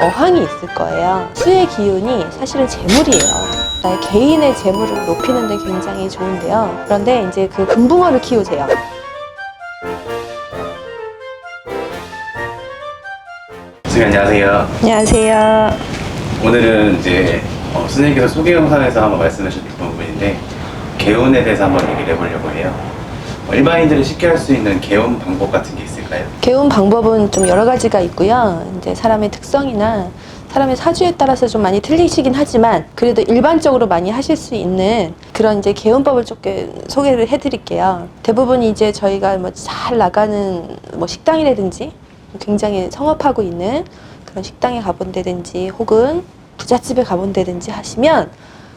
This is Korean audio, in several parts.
어항이 있을 거예요. 수의 기운이 사실은 재물이에요. 나의 개인의 재물을 높이는 데 굉장히 좋은데요. 그런데 이제 그 금붕어를 키우세요. 선생님 안녕하세요. 안녕하세요. 오늘은 이제 어, 선생님께서 소개 영상에서 한번 말씀하셨던 부분인데 개운에 대해서 한번 얘기를 해보려고 해요. 어, 일반인들이 쉽게 할 수 있는 개운 방법 같은 게 있을까요? 개운 방법은 좀 여러 가지가 있고요. 이제 사람의 특성이나 사람의 사주에 따라서 좀 많이 틀리시긴 하지만 그래도 일반적으로 많이 하실 수 있는 그런 이제 개운법을 조금 소개를 해드릴게요. 대부분 이제 저희가 뭐 잘 나가는 뭐 식당이라든지 굉장히 성업하고 있는 그런 식당에 가본다든지 혹은 부잣집에 가본다든지 하시면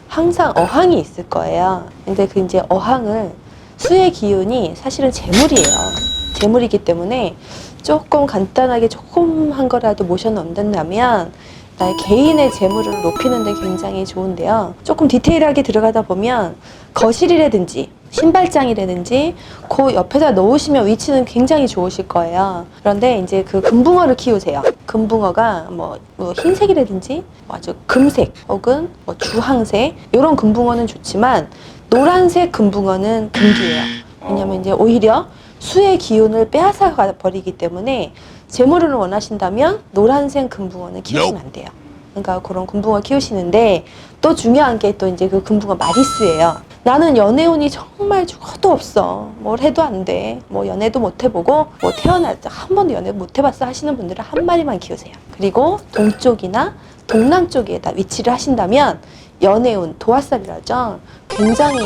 항상 어항이 있을 거예요. 근데 그 이제 어항을 수의 기운이 사실은 재물이에요. 재물이기 때문에 조금 간단하게 조금 한 거라도 모셔 넣는다면 나의 개인의 재물을 높이는 데 굉장히 좋은데요. 조금 디테일하게 들어가다 보면 거실이라든지 신발장이라든지 그 옆에다 놓으시면 위치는 굉장히 좋으실 거예요. 그런데 이제 그 금붕어를 키우세요. 금붕어가 뭐, 뭐 흰색이라든지 뭐 아주 금색 혹은 뭐 주황색 이런 금붕어는 좋지만 노란색 금붕어는 금기예요. 왜냐면 이제 오히려 수의 기운을 빼앗아 버리기 때문에 재물을 원하신다면 노란색 금붕어는 키우시면 안 돼요. 그러니까 그런 금붕어 키우시는데 또 중요한 게 또 이제 그 금붕어 마리수예요. 나는 연애운이 정말 죽어도 없어. 뭘 해도 안 돼. 뭐 연애도 못 해보고 뭐 태어날 때 한 번도 연애 못 해봤어 하시는 분들은 한 마리만 키우세요. 그리고 동쪽이나 동남 쪽에다 위치를 하신다면 연애운 도화살이라죠. 굉장히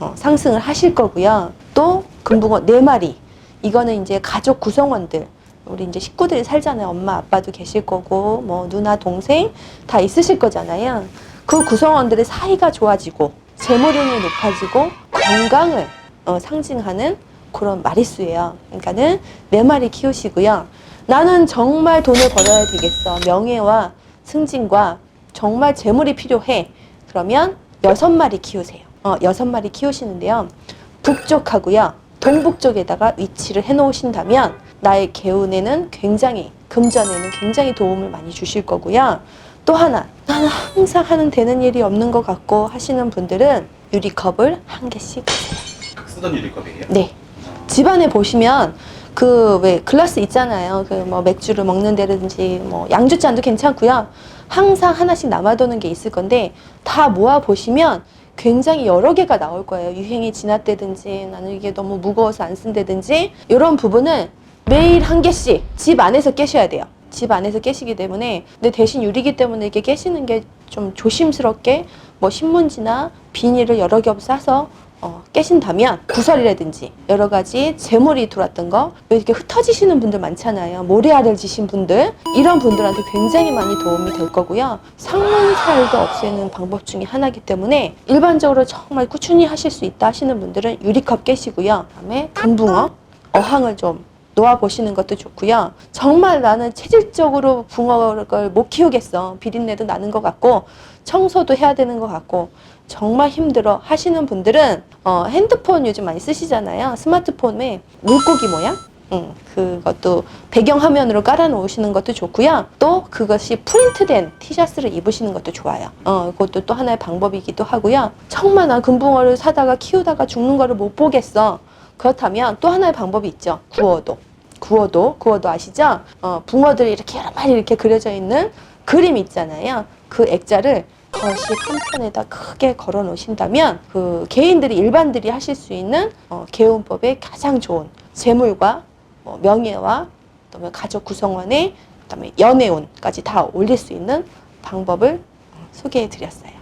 어, 상승을 하실 거고요. 또 금붕어 네 마리. 이거는 이제 가족 구성원들. 우리 이제 식구들이 살잖아요. 엄마, 아빠도 계실 거고, 뭐, 누나, 동생 다 있으실 거잖아요. 그 구성원들의 사이가 좋아지고, 재물운이 높아지고, 건강을 어, 상징하는 그런 마리수예요. 그러니까는 네 마리 키우시고요. 나는 정말 돈을 벌어야 되겠어. 명예와 승진과 정말 재물이 필요해. 그러면 여섯 마리 키우세요. 어, 여섯 마리 키우시는데요. 북쪽하고요. 동북 쪽에다가 위치를 해 놓으신다면 나의 개운에는 굉장히 금전에는 굉장히 도움을 많이 주실 거고요. 또 하나 나는 항상 하는 되는 일이 없는 것 같고 하시는 분들은 유리컵을 한 개씩 쓰던 유리컵이에요. 네. 집안에 보시면 그 왜 글라스 있잖아요. 그 뭐 맥주를 먹는다든지 뭐 양주잔도 괜찮고요. 항상 하나씩 남아도는 게 있을 건데 다 모아 보시면 굉장히 여러 개가 나올 거예요. 유행이 지났다든지 나는 이게 너무 무거워서 안 쓴다든지 이런 부분은 매일 한 개씩 집 안에서 깨셔야 돼요. 집 안에서 깨시기 때문에 근데 대신 유리기 때문에 이게 깨시는 게 좀 조심스럽게 뭐 신문지나 비닐을 여러 겹 싸서 어, 깨신다면 구설이라든지 여러 가지 재물이 들어왔던 거 이렇게 흩어지시는 분들 많잖아요 모래알을 지신 분들 이런 분들한테 굉장히 많이 도움이 될 거고요 상문살도 없애는 방법 중에 하나이기 때문에 일반적으로 정말 꾸준히 하실 수 있다 하시는 분들은 유리컵 깨시고요 그다음에 금붕어 어항을 좀 놓아 보시는 것도 좋고요. 정말 나는 체질적으로 붕어를 못 키우겠어. 비린내도 나는 것 같고 청소도 해야 되는 것 같고 정말 힘들어 하시는 분들은 어, 핸드폰 요즘 많이 쓰시잖아요. 스마트폰에 물고기 모양 음, 그것도 배경 화면으로 깔아 놓으시는 것도 좋고요. 또 그것이 프린트된 티셔츠를 입으시는 것도 좋아요. 어, 그것도 또 하나의 방법이기도 하고요. 정말 난 금붕어를 사다가 키우다가 죽는 거를 못 보겠어. 그렇다면 또 하나의 방법이 있죠. 구워도. 구워도. 구워도 아시죠? 어, 붕어들이 이렇게 여러 마리 이렇게 그려져 있는 그림 있잖아요. 그 액자를 거실 한편에다 크게 걸어 놓으신다면 그 개인들이 일반들이 하실 수 있는 어, 개운법의 가장 좋은 재물과 뭐 명예와 그다음에 가족 구성원의 그다음에 연애운까지 다 올릴 수 있는 방법을 소개해 드렸어요.